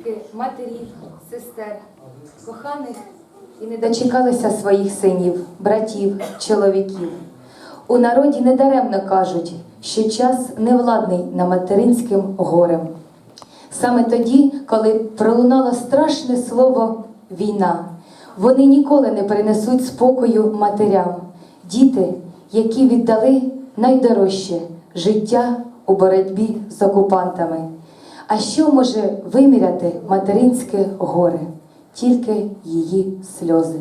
Скільки матерів, сестер, коханих і не дочекалися своїх синів, братів, чоловіків. У народі недаремно кажуть, що час невладний на материнським горем. Саме тоді, коли пролунало страшне слово війна, вони ніколи не принесуть спокою матерям, діти, які віддали найдорожче життя у боротьбі з окупантами. А що може виміряти материнське горе? Тільки її сльози.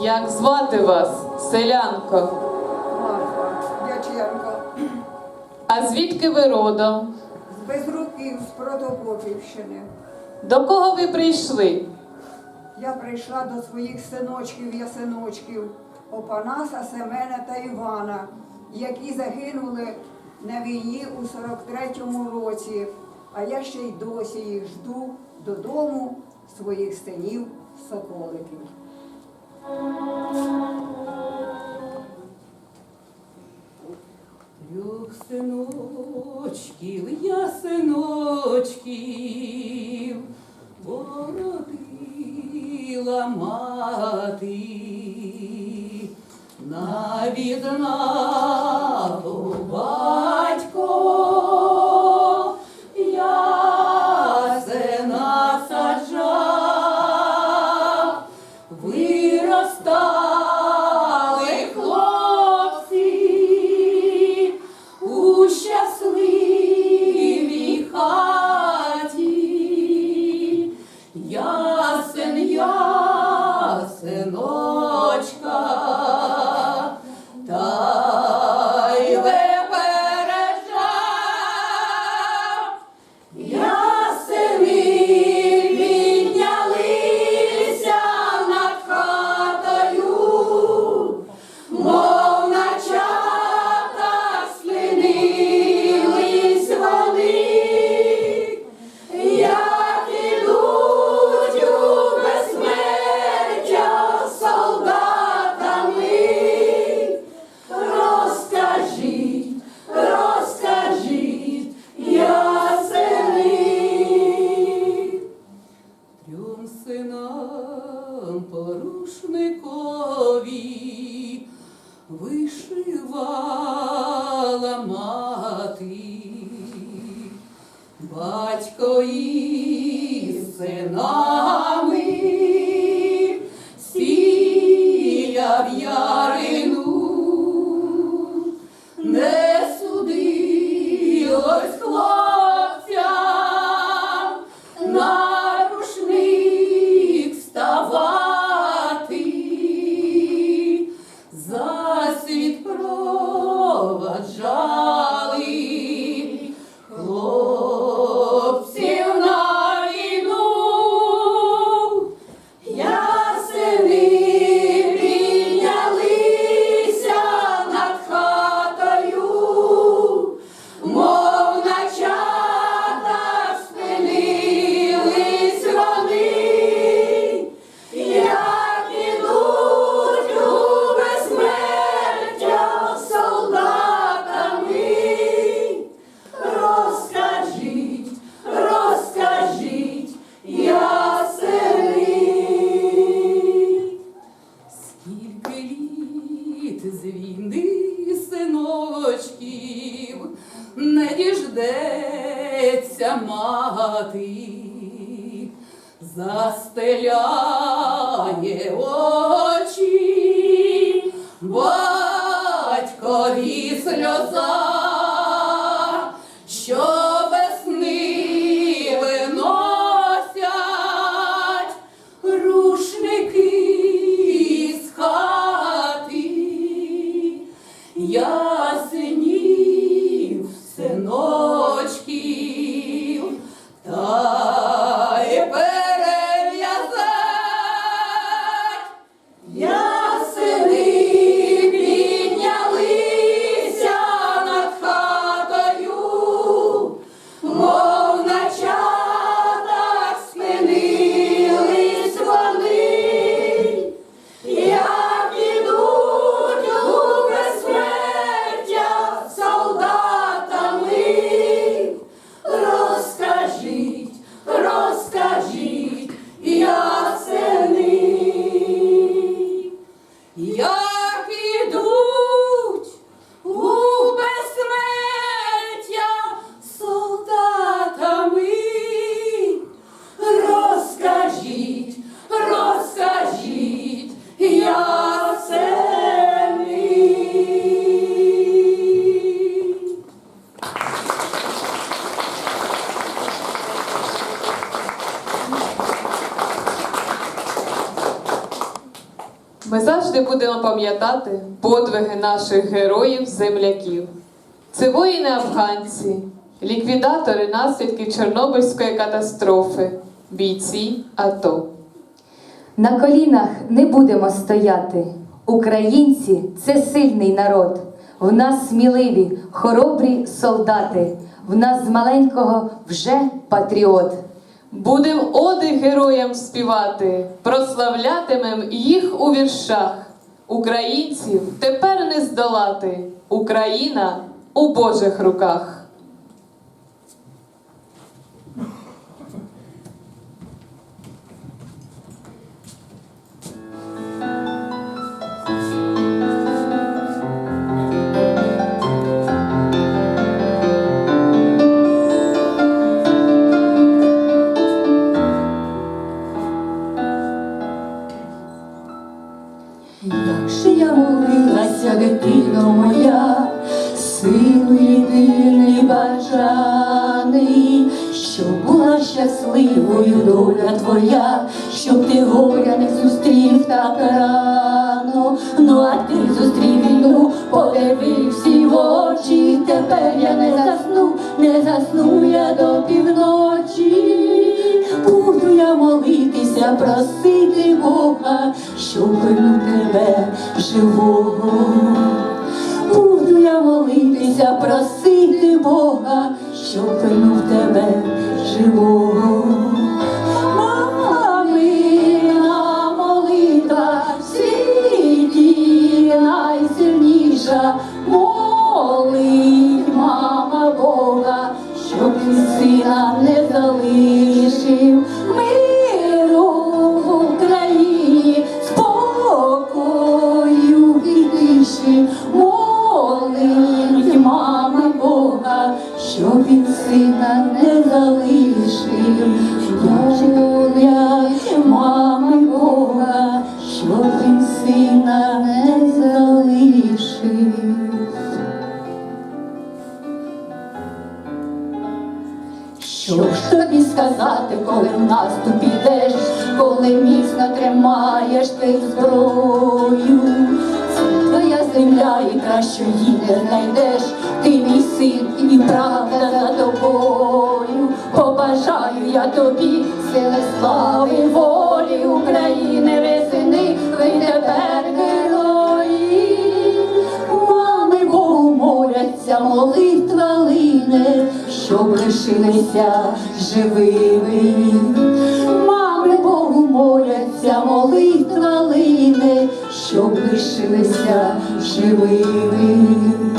Як звати вас, селянко? Марфа Дяченко А звідки ви родом? з Безруків з Протопопівщини. До кого ви прийшли? Я прийшла до своїх синочків, ясиночків Опанаса, Семена та Івана, які загинули на війні у 43-му році. А я ще й досі їх жду додому своїх синів соколиків. Трьох синочків, я синочків, породила мати, на із завжди будемо пам'ятати подвиги наших героїв-земляків. Це воїни-афганці, ліквідатори наслідків Чорнобильської катастрофи, бійці АТО. На колінах не будемо стояти. Українці це сильний народ. В нас сміливі, хоробрі солдати. В нас з маленького вже патріот. Будем оди героям співати, прославлятимем їх у віршах. Українців тепер не здолати. Україна у Божих руках. Щасливою доля твоя, щоб ти горя не зустрів так рано. Ну а ти зустрів війну, подивився в очі, тепер я не засну, не засну я до півночі. Буду я молитися, просити Бога, щоб вернув тебе живого. Буду я молитися, просити Бога, щоб вернув тебе тривога, мамина молитва, світі найсильніша молить мама Бога, щоб ти сина не залишив. Молить мама Бога, щоб він сина не залишив. Що ж тобі сказати, коли в наступ ідеш, коли міцно тримаєш ти зброю, це твоя земля і краще її не знайдеш, ти мій син і правда за тобою я тобі, сили слави, волі України, весени, ви тепер герої, мами Богу моляться, молитва лине, щоб лишилися живими. Мами Богу моляться, молитва лине, щоб лишилися живими.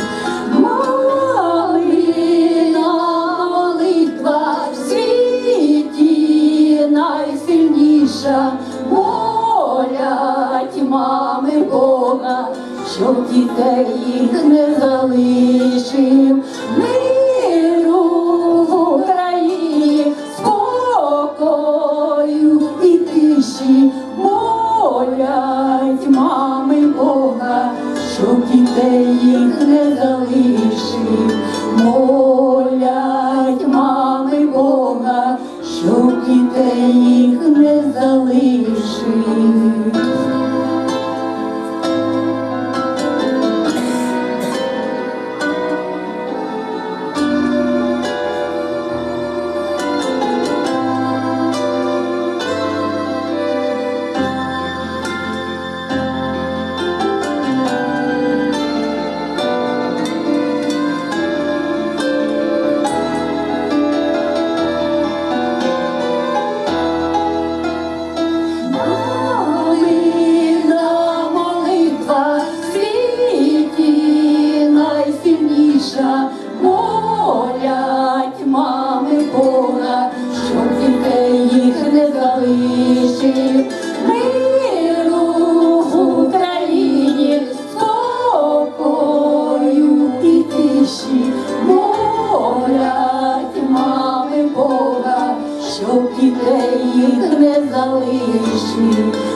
心。